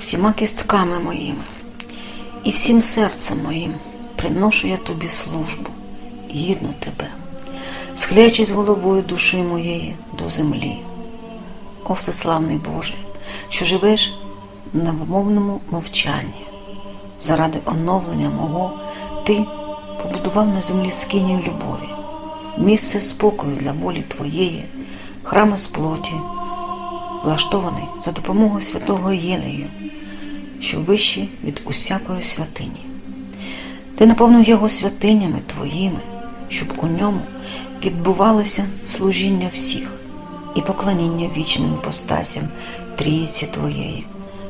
всіма кістками моїми і всім серцем моїм приношу я тобі службу, гідну тебе, схиляючись головою душі моєї до землі. О всеславний Боже, що живеш на вмовному мовчанні. Заради оновлення мого ти побудував на землі скинію любові, місце спокою для волі Твоєї, храм із плоті, влаштований за допомогою святого Єлею, що вищий від усякої святині. Ти наповнив його святинями Твоїми, щоб у ньому відбувалося служіння всіх і поклоніння вічним постасям трійці Твоєї,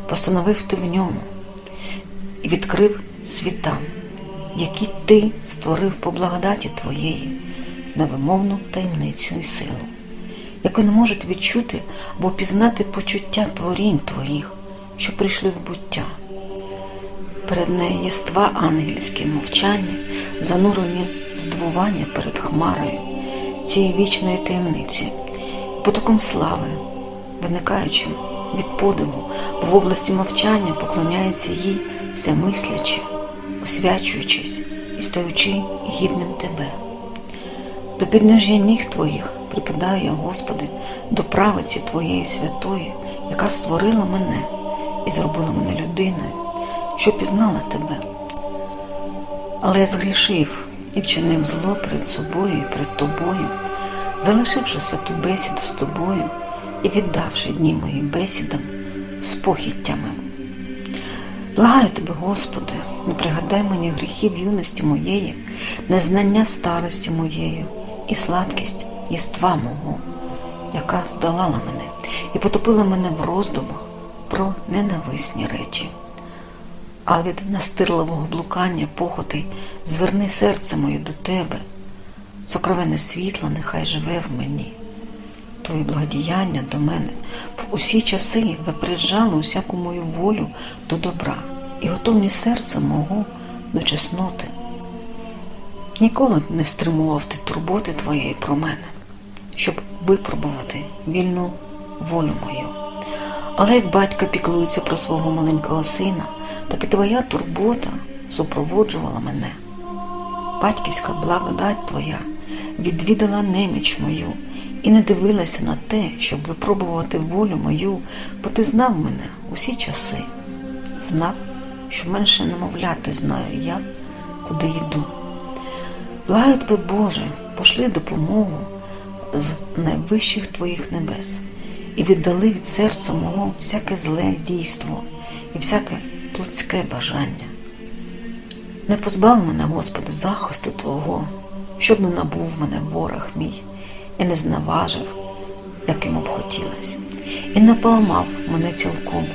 постановив ти в ньому і відкрив світам, які ти створив по благодаті Твоєї, невимовну таємницю і силу, яку не можуть відчути або пізнати почуття творінь Твоїх, що прийшли в буття. Перед нею єства ангельське мовчання, занурені в здивування перед хмарою цієї вічної таємниці, потоком слави, виникаючим від подиву в області мовчання поклоняється їй всемислячи, освячуючись і стаючи гідним тебе. До підножжя ніг Твоїх припадаю я, Господи, до правиці Твоєї святої, яка створила мене і зробила мене людиною, що пізнала Тебе. Але я згрішив і вчинив зло перед собою і перед Тобою, залишивши святу бесіду з тобою і віддавши дні мої бесідам з похиттями. Благаю тебе, Господи, не пригадай мені гріхів юності моєї, незнання старості моєї і слабкість єства мого, яка здолала мене і потопила мене в роздумах про ненависні речі. А від настирливого блукання похотей зверни серце моє до тебе, сокровенне світло нехай живе в мені. Твої благодіяння до мене в усі часи випряджали усяку мою волю до добра і готовність серця мого до чесноти. Ніколи не стримував ти турботи твоєї про мене, щоб випробувати вільну волю мою. Але як батько піклується про свого маленького сина, так і твоя турбота супроводжувала мене. Батьківська благодать твоя відвідала неміч мою і не дивилася на те, щоб випробувати волю мою, бо ти знав мене усі часи, знав, що менше немовляти знаю я, куди йду. Благаю тебе, Боже, пошли допомогу з найвищих твоїх небес і віддали від серця мого всяке зле дійство і всяке плотське бажання. Не позбав мене, Господи, захисту Твого, щоб не набув мене ворог мій і не зневажив, як йому б хотілося, і не поламав мене цілком,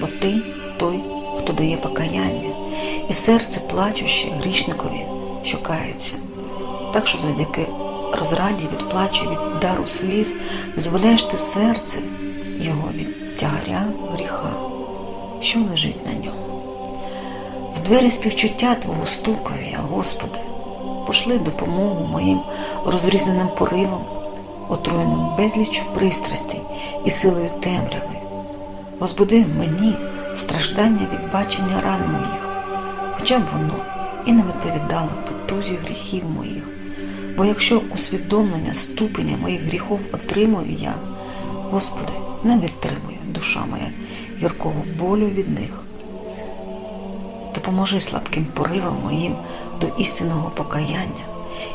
бо ти той, хто дає покаяння, і серце плачуще грішникові, що кається. Так що завдяки розраді від плачу, від дару сліз, визволяєш ти серце його від тягаря гріха, що лежить на ньому. В двері співчуття Твого стукаю я, Господи, пошли допомогу моїм розрізаним поривам, отруєним безліччю пристрастей і силою темряви. Возбуди в мені страждання від бачення ран моїх, хоча б воно і не відповідало потузі гріхів моїх. Бо якщо усвідомлення ступеня моїх гріхов отримую я, Господи, не витримує душа моя гіркого болю від них. Допоможи слабким поривам моїм до істинного покаяння,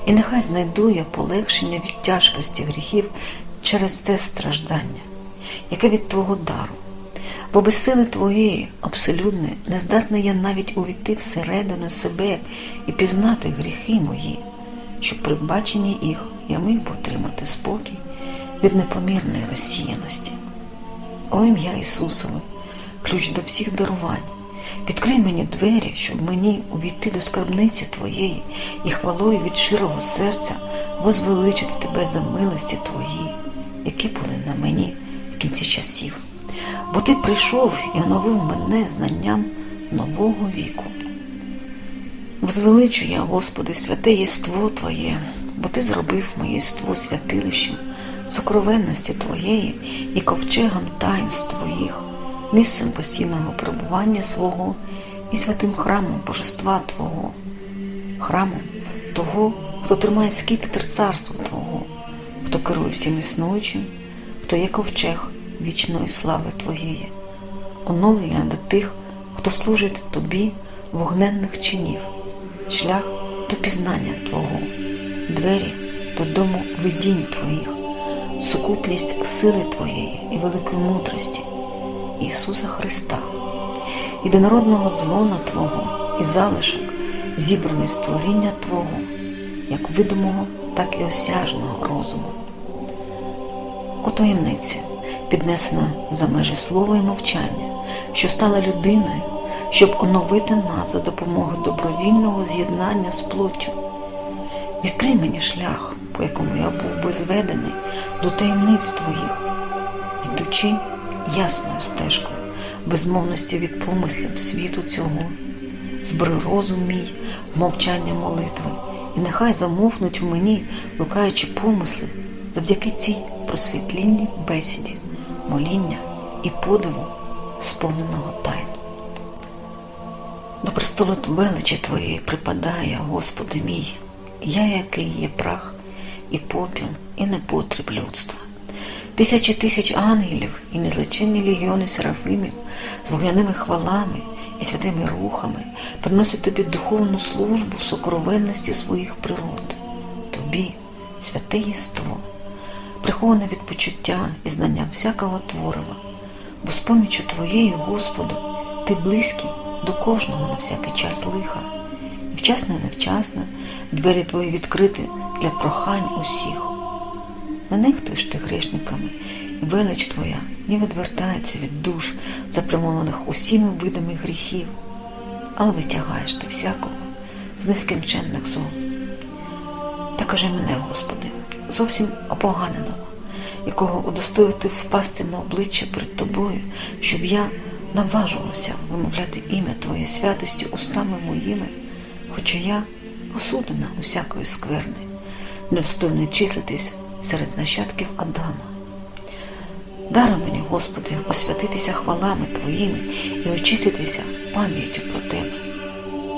і нехай знайду я полегшення від тяжкості гріхів через те страждання, яке від Твого дару. Бо без сили Твоєї, абсолютної, не здатна я навіть увійти всередину себе і пізнати гріхи мої, щоб при баченні їх я міг би отримати спокій від непомірної розсіяності. О ім'я Ісусове, ключ до всіх дарувань. Відкрий мені двері, щоб мені увійти до скарбниці Твоєї і хвалою від широго серця возвеличити Тебе за милості Твої, які були на мені в кінці часів. Бо Ти прийшов і оновив мене знанням нового віку. Возвеличу я, Господи, святе єство Твоє, бо Ти зробив моє єство святилищем, сокровенності Твоєї і ковчегом таїнств Твоїх, місцем постійного перебування свого і святим храмом Божества Твого, храмом того, хто тримає скіпетр царства Твого, хто керує всім існуючим, хто є ковчег вічної слави Твоєї, оновлення до тих, хто служить Тобі вогненних чинів, шлях до пізнання Твого, двері додому видінь Твоїх, сукупність сили Твоєї і великої мудрості, Ісуса Христа, єдинородного злона Твого і залишок, зібраний створіння Твого, як видимого, так і осяжного розуму. У піднесена за межі слова і мовчання, що стала людиною, щоб оновити нас за допомогою добровільного з'єднання з плоттю. Відкрий мені шлях, по якому я був би зведений до таємниць твоїх, ідучи ясною стежкою, безмовності від помислів світу цього, збери розум мій мовчання молитви, і нехай замовкнуть в мені, лукаючи помисли, завдяки цій просвітлінній бесіді, моління і подиву, сповненого тайн. До престолу величі Твоєї припадає, Господи мій, я, який є прах, і попіл, і непотріб людства. Тисячі тисяч ангелів і незличенні легіони серафимів з вогняними хвалами і святими рухами приносять тобі духовну службу в сокровенності своїх природ, тобі, святе єство, приховане від почуття і знання всякого творива, бо з помічю Твоєю, Господу, ти близький до кожного на всякий час лиха, і вчасно і невчасно двері твої відкриті для прохань усіх. Не нехтуєш ти грішниками, і велич твоя не відвертається від душ, запрямованих усіми видами гріхів, але витягаєш ти всякого з нескінченних зол. Та кажи мене, Господи, зовсім опоганеного, якого удостоїти впасти на обличчя перед тобою, щоб я наважувався вимовляти ім'я Твоє святості устами моїми, хоча я осудена усякої скверни, недостойно числитись серед нащадків Адама. Даруй мені, Господи, освятитися хвалами Твоїми і очиститися пам'яттю про Тебе.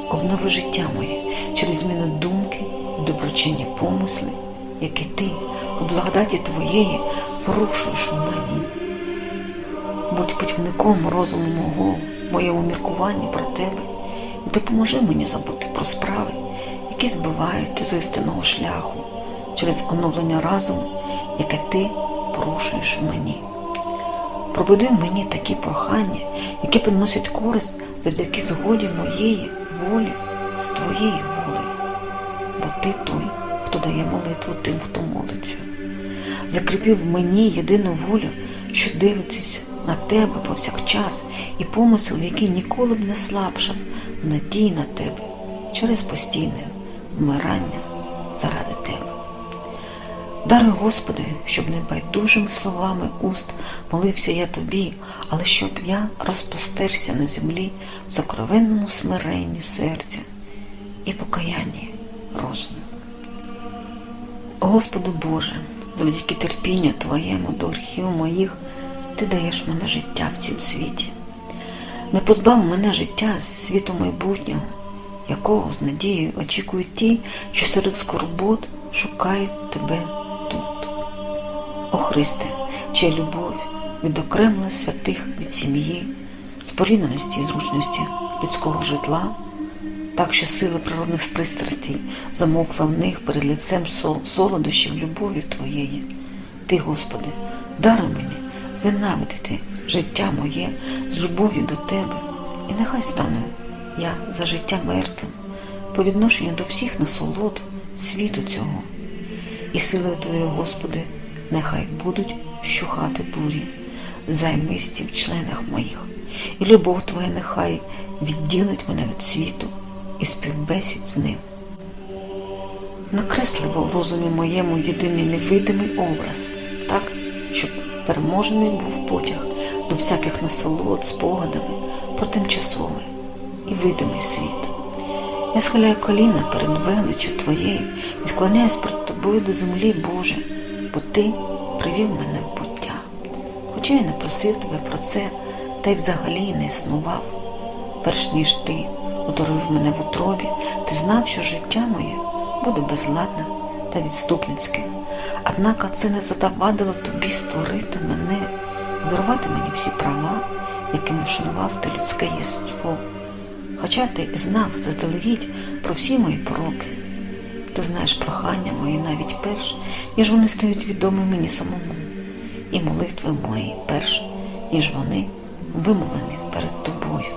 Обнови життя моє через зміну думки доброчинні помисли, які Ти у благодаті Твоєї порушуєш в мені. Будь путівником розуму мого, моєму міркуванні про Тебе, і допоможи мені забути про справи, які збивають з істинного шляху через оновлення разуму, яке ти порушуєш в мені. Пробуди в мені такі прохання, які приносять користь завдяки згоді моєї волі з твоєю волею. Бо ти той, хто дає молитву тим, хто молиться. Закріпив мені єдину волю, що дивиться на тебе повсякчас, і помисел, який ніколи б не слабшав в надії на тебе через постійне вмирання заради тебе. Даруй, Господи, щоб не байдужими словами уст молився я тобі, але щоб я розпостерся на землі в сокровенному смиренні серця і покаянні розуму. Господи Боже, завдяки терпінню Твоєму до гріхів моїх Ти даєш мене життя в цім світі. Не позбав мене життя світу майбутнього, якого з надією очікують ті, що серед скорбот шукають Тебе тут. О Христе, чия любов відокремила святих від сім'ї, спорідненості і зручності людського житла, так що сила природних пристрастей замовкла в них перед лицем солодощів любові Твоєї. Ти, Господи, даруй мені зненавидити життя моє з любов'ю до Тебе, і нехай стану я за життя мертвим по відношенню до всіх насолод світу цього. І силою Твоєї, Господи, нехай будуть щухати бурі, займисті в членах моїх, і любов Твоя нехай відділить мене від світу і співбесід з ним. Накреслива в розумі моєму єдиний невидимий образ, так, щоб переможений був потяг до всяких насолод спогадами про тимчасовий і видимий світ. Я схиляю коліна перед величчю Твоєю і склоняюсь перед Тобою до землі, Боже, бо Ти привів мене в буття. Хоча я не просив Тебе про це, та й взагалі не існував. Перш ніж ти утворив мене в утробі, ти знав, що життя моє буде безладним та відступницьким. Однак це не завадило тобі створити мене, дарувати мені всі права, якими вшанував ти людське єство. Хоча ти знав заздалегідь про всі мої пороки. Ти знаєш прохання мої навіть перш, ніж вони стають відомі мені самому, і молитви мої перш, ніж вони вимолені перед тобою.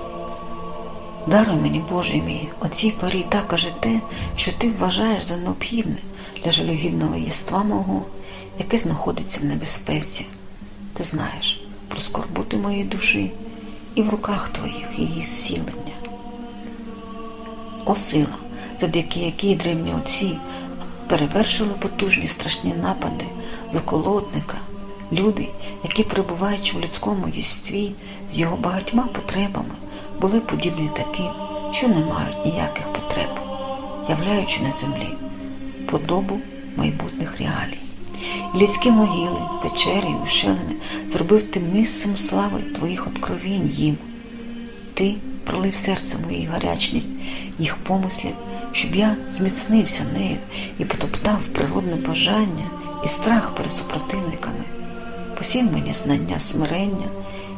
Даруй мені, Боже мій, оцій порі також те, що ти вважаєш за необхідне для жалюгідного єства мого, яке знаходиться в небезпеці. Ти знаєш про скорботи моєї душі і в руках твоїх її зцілення. О сила, завдяки якій древні отці перевершили потужні страшні напади заколотника, люди, які, перебуваючи в людському єстві з його багатьма потребами, були подібні таким, що не мають ніяких потреб, являючи на землі подобу майбутніх реалій. І людські могили, печері і ущелини зробив ти місцем слави твоїх откровінь їм. Ти пролив серце моїй гарячність їх помислів, щоб я зміцнився нею і потоптав природне бажання і страх перед супротивниками, посів мені знання смирення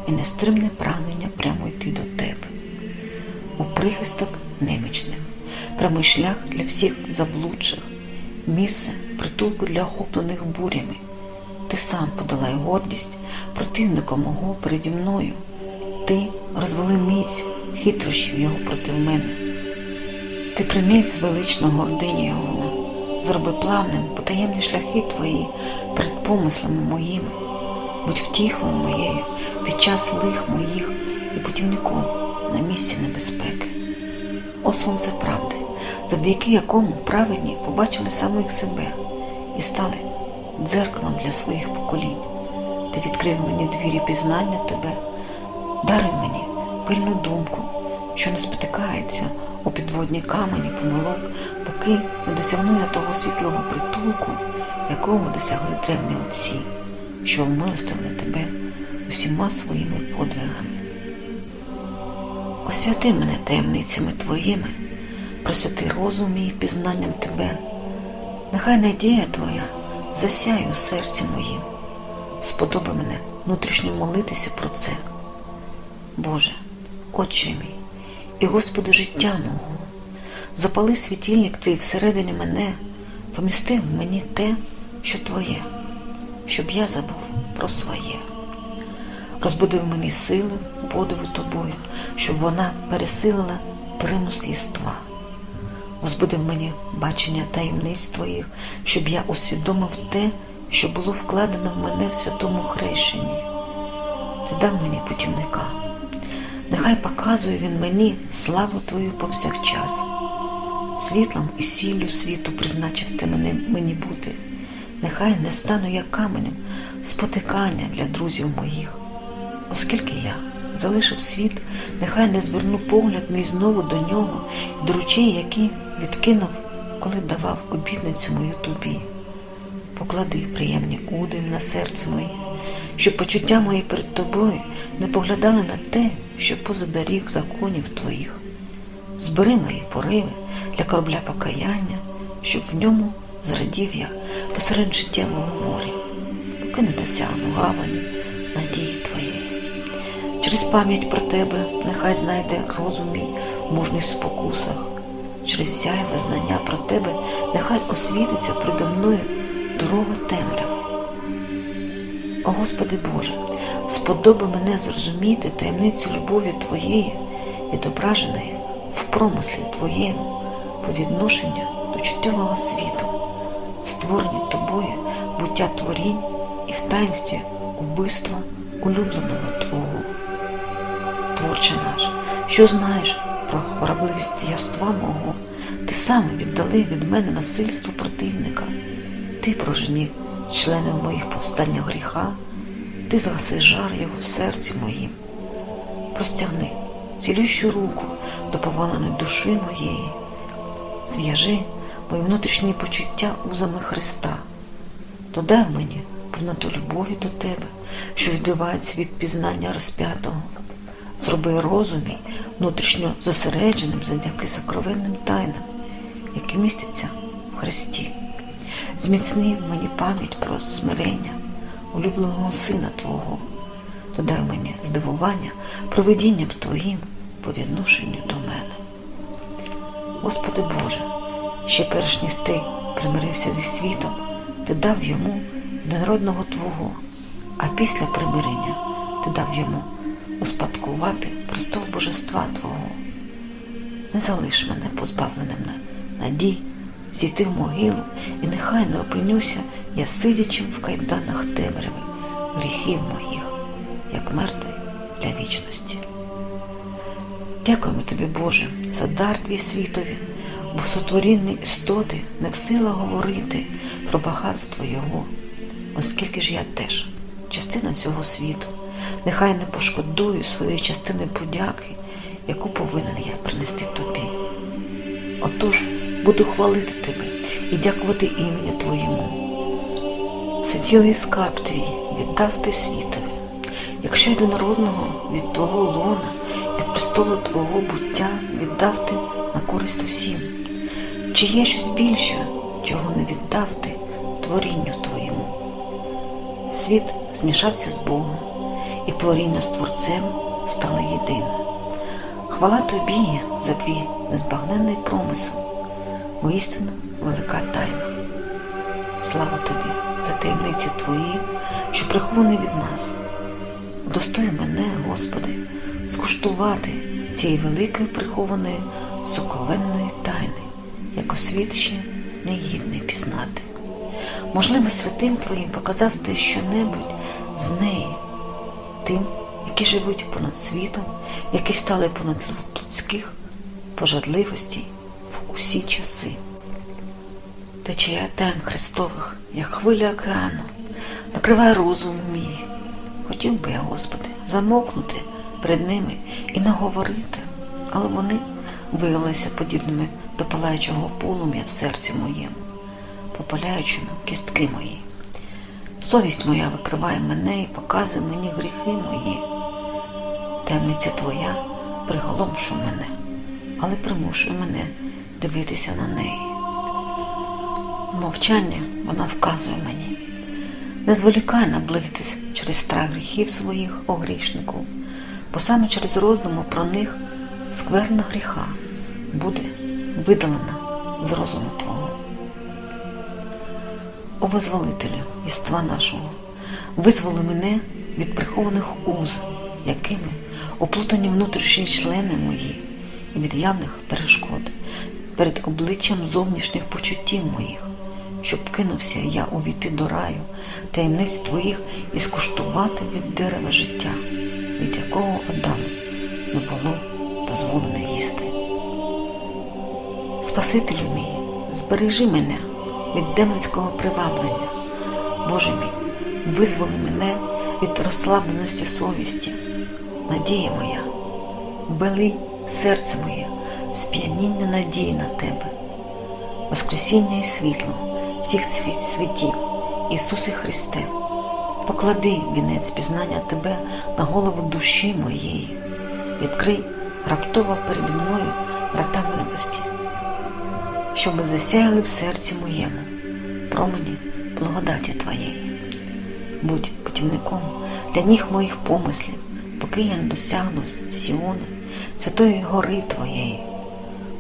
і нестримне прагнення прямо йти до тебе. У прихисток немічним, прямий шлях для всіх заблудших, місце притулку для охоплених бурями. Ти сам подолай гордість противника мого переді мною. Ти розвели міць хитрощів його проти мене. Ти приніс з величного гордині його, зроби плавним потаємні шляхи твої перед помислами моїми, будь втіхою моєю під час лих моїх і путівником на місці небезпеки. О сонце правди, завдяки якому праведні побачили самих себе і стали дзеркалом для своїх поколінь. Ти відкрив мені двері пізнання тебе, даруй мені пильну думку, що не спотикається у підводні камені помилок, поки не досягну я того світлого притулку, якого досягли древні отці, що вмилостивили тебе усіма своїми подвигами. Освяти мене таємницями твоїми, просвяти розум мій пізнанням тебе, нехай надія твоя засяє у серці моїм, сподоби мене внутрішньо молитися про це. Боже, Отче мій і Господи життя мого, запали світильник твій всередині мене, помісти в мені те, що Твоє, щоб я забув про своє. Розбудив мені сили, подиву тобою, щоб вона пересилила примус єства. Возбудив мені бачення таємниць твоїх, щоб я усвідомив те, що було вкладено в мене в святому хрещенні. Ти дав мені путівника. Нехай показує він мені славу Твою повсякчас. Світлом і сіллю світу призначив ти мене мені бути. Нехай не стану я каменем спотикання для друзів моїх. Оскільки я залишив світ, нехай не зверну погляд мій знову до нього і до ручей, які відкинув, коли давав обітницю мою тобі. Поклади приємні уди на серце моє, щоб почуття мої перед тобою не поглядали на те, що поза доріг законів твоїх. Збери мої пориви для корабля покаяння, щоб в ньому зрадів я посеред життєвого моря, поки не досягну гавані надії твоєї. Через пам'ять про тебе нехай знайде розум мій в мужніх спокусах, через сяєве знання про тебе нехай освітиться предо мною дорога темрява. О Господи Боже, сподоби мене зрозуміти таємницю любові Твоєї, відображеної в промислі Твоєму по відношенню до чуттєвого світу, в створенні Тобою буття творінь і в таїнстві убивства улюбленого Твого. Творче наш, що знаєш про хоробливість яства мого, ти сам віддали від мене насильство противника, ти проженів членів моїх повстання гріха, ти згаси жар його в серці моїм. Простягни цілющу руку до поваленої душі моєї, зв'яжи мої внутрішні почуття узами Христа, додай мені повноту любові до тебе, що відбивається від пізнання розп'ятого. Зроби розум мій внутрішньо зосередженим завдяки сокровенним тайнам, які містяться в Христі. Зміцни мені пам'ять про смирення улюбленого Сина Твого, додай мені здивування проведінням Твоїм по відношенню до мене. Господи Боже, ще перш ніж ти примирився зі світом, ти дав йому народного Твого, а після примирення ти дав йому успадкувати престол Божества Твого. Не залиш мене позбавленим надій, зійти в могилу, і нехай не опинюся я сидячим в кайданах темряви, гріхів моїх, як мертвий для вічності. Дякуємо тобі, Боже, за дар твій світові, бо сотворінні істоти не в силах говорити про багатство Його, оскільки ж я теж частина цього світу, нехай не пошкодую своєї частини подяки, яку повинен я принести тобі. Отож буду хвалити тебе і дякувати імені Твоєму. Все цілий скарб твій віддав ти світові, якщо єдинородного від твого лона, від престолу твого буття віддав ти на користь усім. Чи є щось більше, чого не віддав ти творінню твоєму? Світ змішався з Богом, і творіння з Творцем стало єдине. Хвала тобі за твій незбагненний промисел, воістину велика тайна. Слава тобі за таємниці твої, що приховані від нас. Достой мене, Господи, скуштувати цієї великої прихованої соковенної тайни, як освіт ще не гідний пізнати. Можливо, святим Твоїм показав ти щонебудь з неї, тим, які живуть понад світом, які стали понад людських пожадливостей в усі часи. Течія тайн Христових, як хвиля океану, накриває розум мій. Хотів би я, Господи, замовкнути перед ними і не говорити, але вони виявилися подібними до палаючого полум'я в серці моєму, попаляючи на кістки мої. Совість моя викриває мене і показує мені гріхи мої. Темниця твоя приголомшує мене, але примушує мене дивитися на неї. Мовчання вона вказує мені. Не зволікай наблизитись через страх гріхів своїх о бо саме через роздуму про них скверна гріха буде видалена з розуму Твого. О визволителю єства нашого, визволи мене від прихованих уз, якими оплутані внутрішні члени мої і від явних перешкод перед обличчям зовнішніх почуттів моїх, щоб кинувся я увійти до раю, таємниць твоїх і скуштувати від дерева життя, від якого Адаму не було дозволено їсти. Спасителю мій, збережи мене від демонського приваблення. Боже мій, визволи мене від розслабленості совісті, надія моя, вели серце моє, сп'яніння надії на тебе, Воскресіння і світло всіх світ світів, Ісусе Христе, поклади вінець пізнання Тебе на голову душі моєї, відкрий раптово переді мною врата милості, щоби засяяли в серці моєму промені благодаті Твоєї. Будь путівником для ніг моїх помислів, поки я не досягну Сіону, святої гори Твоєї.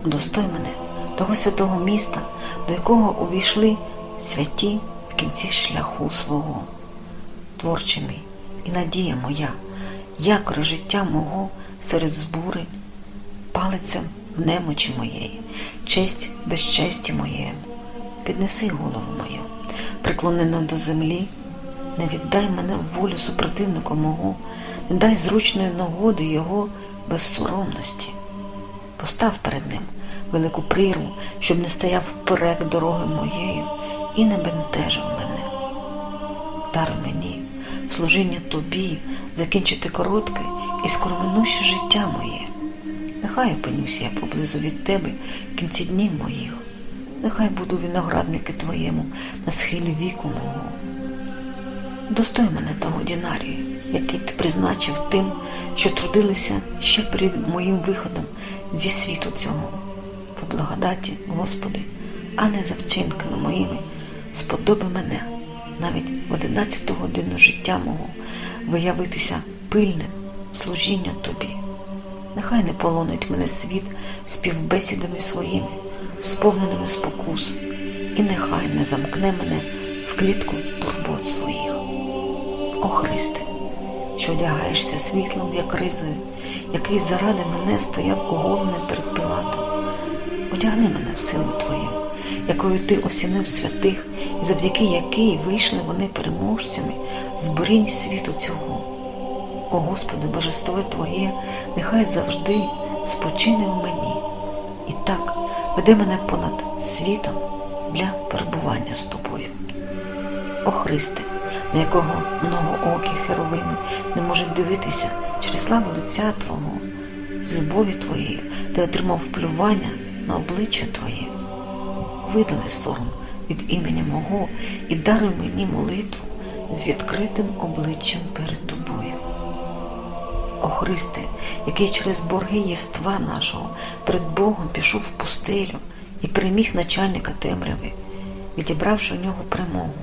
Удостой мене того святого міста, до якого увійшли святі в кінці шляху свого. Творче мій і надія моя, якоре життя мого серед збурень, палицем немочі моєї, честь без честі моєї. Піднеси голову мою, приклонену до землі, не віддай мене в волю супротивнику мого, не дай зручної нагоди його безсоромності. Постав перед ним велику прірву, щоб не стояв вперед дороги моєю і не бентежив мене. Дар мені служіння тобі закінчити коротке і скороминуще життя моє. Нехай опинюся я поблизу від тебе в кінці днів моїх. Нехай буду виноградники твоєму на схилі віку мого. Достой мене того дінарію, який ти призначив тим, що трудилися ще перед моїм виходом зі світу цього. По благодаті, Господи, а не за вчинками моїми, сподоби мене навіть в одинадцяту годину життя мого виявитися пильним служінню Тобі. Нехай не полонить мене світ співбесідами своїми, сповненими спокус, і нехай не замкне мене в клітку турбот своїх. О Христе, що одягаєшся світлом, як ризою, який заради мене стояв оголеним перед Пілатом. Одягни мене в силу Твою, якою ти осінив святих, і завдяки якій вийшли вони переможцями з світу цього. О Господи, Божество Твоє, нехай завжди спочине в мені і так веде мене понад світом для перебування з тобою. О Христе, на якого многоокі херовими не можуть дивитися через славу лиця Твого, з любові Твоєї ти отримав плювання на обличчя Твоє. Видали сором від імені мого і даруй мені молитву з відкритим обличчям перед Тобою. Христе, який через борги єства нашого перед Богом пішов в пустелю і переміг начальника темряви, відібравши у нього перемогу,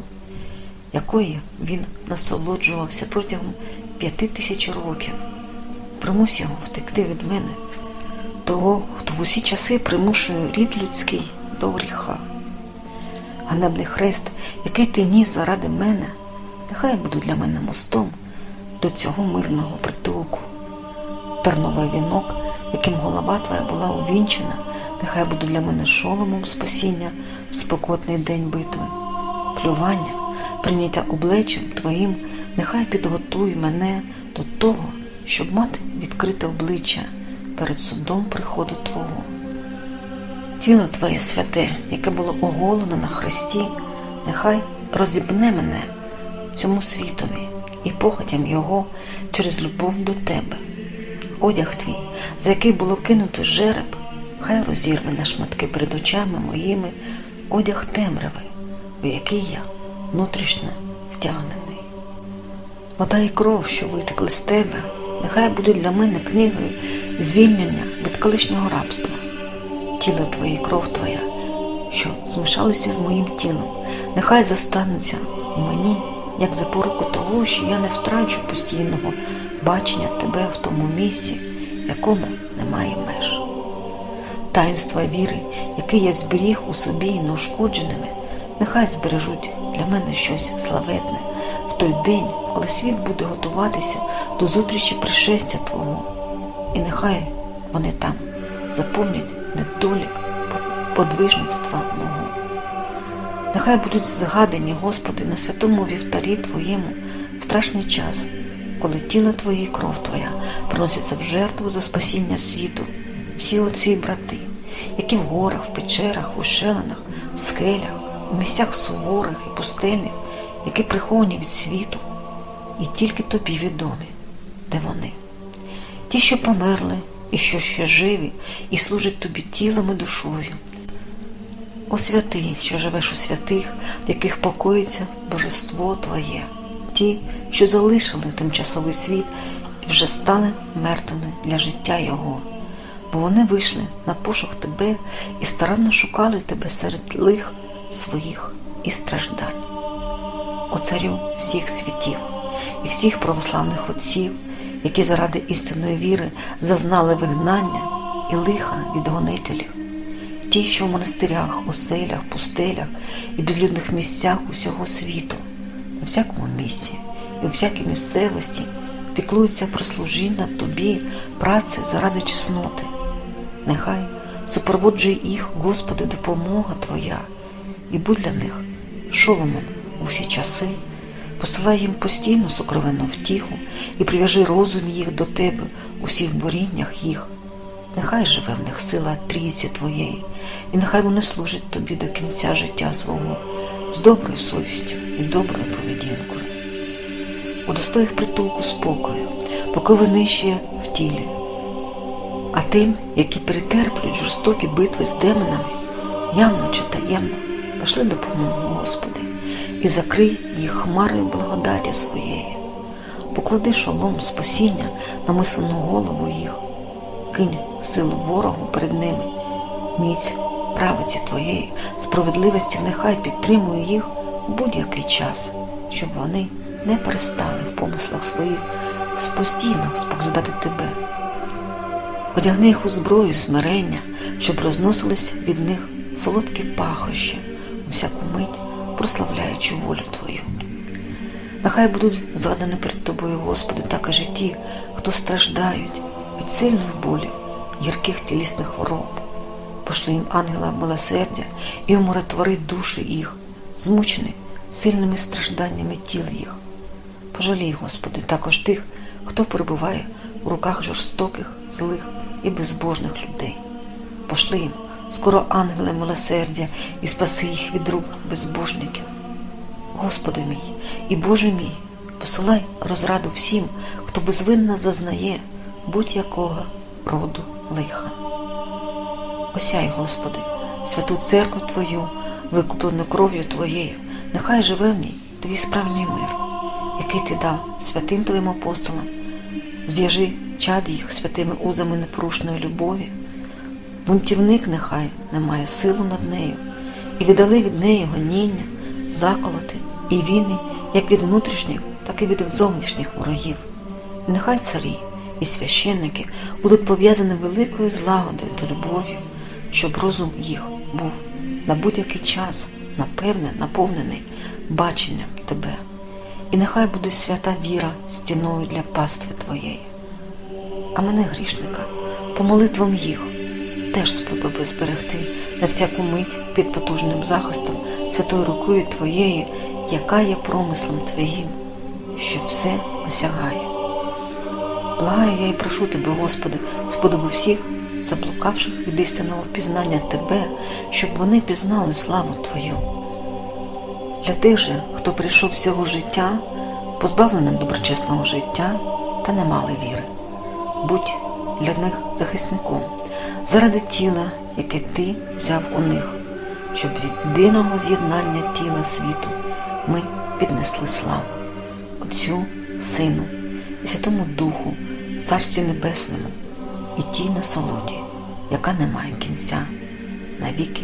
якої він насолоджувався протягом п'яти тисяч років, примусь його втекти від мене, того, хто в усі часи примушує рід людський до гріха. Ганебний хрест, який ти ніс заради мене, нехай буде для мене мостом до цього мирного притулку. Терновий вінок, яким голова твоя була увінчена, нехай буде для мене шоломом спасіння в спокотний день битви. Плювання, прийняття обличчям твоїм, нехай підготуй мене до того, щоб мати відкрите обличчя перед судом приходу Твого. Тіло Твоє святе, яке було оголено на хресті, нехай розібне мене цьому світові і похотям його через любов до тебе. Одяг твій, за який було кинуто жереб, хай розірве на шматки перед очами моїми одяг темряви, у який я внутрішньо втягнений. Вода і кров, що витекли з тебе, нехай буде для мене книгою звільнення від колишнього рабства. Тіло твоє кров твоя, що змішалися з моїм тілом, нехай застануться у мені як запоруку того, що я не втрачу постійного бачення тебе в тому місці, якому немає меж. Таїнства віри, яке я зберіг у собі неушкодженими, нехай збережуть для мене щось славетне в той день, коли світ буде готуватися до зустрічі пришестя Твого, і нехай вони там заповнять недолік подвижництва мого. Нехай будуть згадані, Господи, на святому вівтарі Твоєму в страшний час, коли тіло Твоє і кров Твоя приносяться в жертву за спасіння світу, всі отці і брати, які в горах, в печерах, у шеленах, в скелях, у місцях суворих і пустельних, які приховані від світу, і тільки тобі відомі, де вони. Ті, що померли, і що ще живі, і служать тобі тілом і душою. О святий, що живеш у святих, в яких покоїться божество Твоє, ті, що залишили тимчасовий світ і вже стали мертвими для життя Його, бо вони вийшли на пошук Тебе і старанно шукали Тебе серед лих своїх і страждань. О царю всіх світів і всіх православних отців, які заради істинної віри зазнали вигнання і лиха від гонителів. Ті, що в монастирях, оселях, пустелях і безлюдних місцях усього світу, на всякому місці і у всякій місцевості піклуються про служіння тобі, працею заради чесноти. Нехай супроводжує їх, Господи, допомога Твоя, і будь для них шоломом у всі часи, посилай їм постійно сукровенну втіху і прив'яжи розум їх до Тебе у всіх боріннях їх. Нехай живе в них сила трійці Твоєї, і нехай вони служать тобі до кінця життя свого з доброю совістю і доброю поведінкою. Удостой їх притулку спокою, поки вони ще в тілі. А тим, які перетерплюють жорстокі битви з демонами, явно чи таємно, пошли допомогу, Господи, і закрий їх хмарою благодаті своєї. поклади шолом спасіння на мислену голову їх, кинь силу ворогу перед ними, міць правиці твоєї, справедливості нехай підтримує їх у будь-який час, щоб вони не перестали в помислах своїх постійно споглядати тебе. Одягни їх у зброю смирення, щоб розносились від них солодкі пахощі, всяку мить прославляючи волю Твою. Нехай будуть згадані перед Тобою, Господи, також і ті, хто страждають від сильних болів, гірких тілісних хвороб. Пошли їм ангела милосердя і умиротвори душі їх, змучені сильними стражданнями тіл їх. Пожалій, Господи, також тих, хто перебуває у руках жорстоких, злих і безбожних людей. Пошли їм скоро ангели милосердя і спаси їх від рук безбожників. Господи мій і Боже мій, посилай розраду всім, хто безвинно зазнає будь-якого роду лиха. Осяй, Господи, святу церкву Твою, викуплену кров'ю Твоєю, нехай живе в ній Твій справжній мир, який Ти дав святим Твоїм апостолам, зв'яжи чад їх святими узами непорушної любові. Бунтівник нехай не має силу над нею, і віддали від неї гоніння, заколоти і війни, як від внутрішніх, так і від зовнішніх ворогів. Нехай царі і священники будуть пов'язані великою злагодою та любов'ю, щоб розум їх був на будь-який час, напевне, наповнений баченням тебе. І нехай буде свята віра стіною для пастви Твоєї. А мене, грішника, по молитвам їх теж сподобай зберегти на всяку мить під потужним захистом святою рукою Твоєї, яка є промислом Твоїм, що все осягає. Благаю я і прошу Тебе, Господи, сподоби всіх, заблукавших від істинного пізнання Тебе, щоб вони пізнали славу Твою. Для тих же, хто прийшов з цього життя, позбавленим доброчесного життя та не мали віри, будь для них захисником заради тіла, яке ти взяв у них, щоб від єдиного з'єднання тіла світу ми піднесли славу Отцю, Сину і Святому Духу, Царстві Небесному і тій насолоді, яка не має кінця, навіки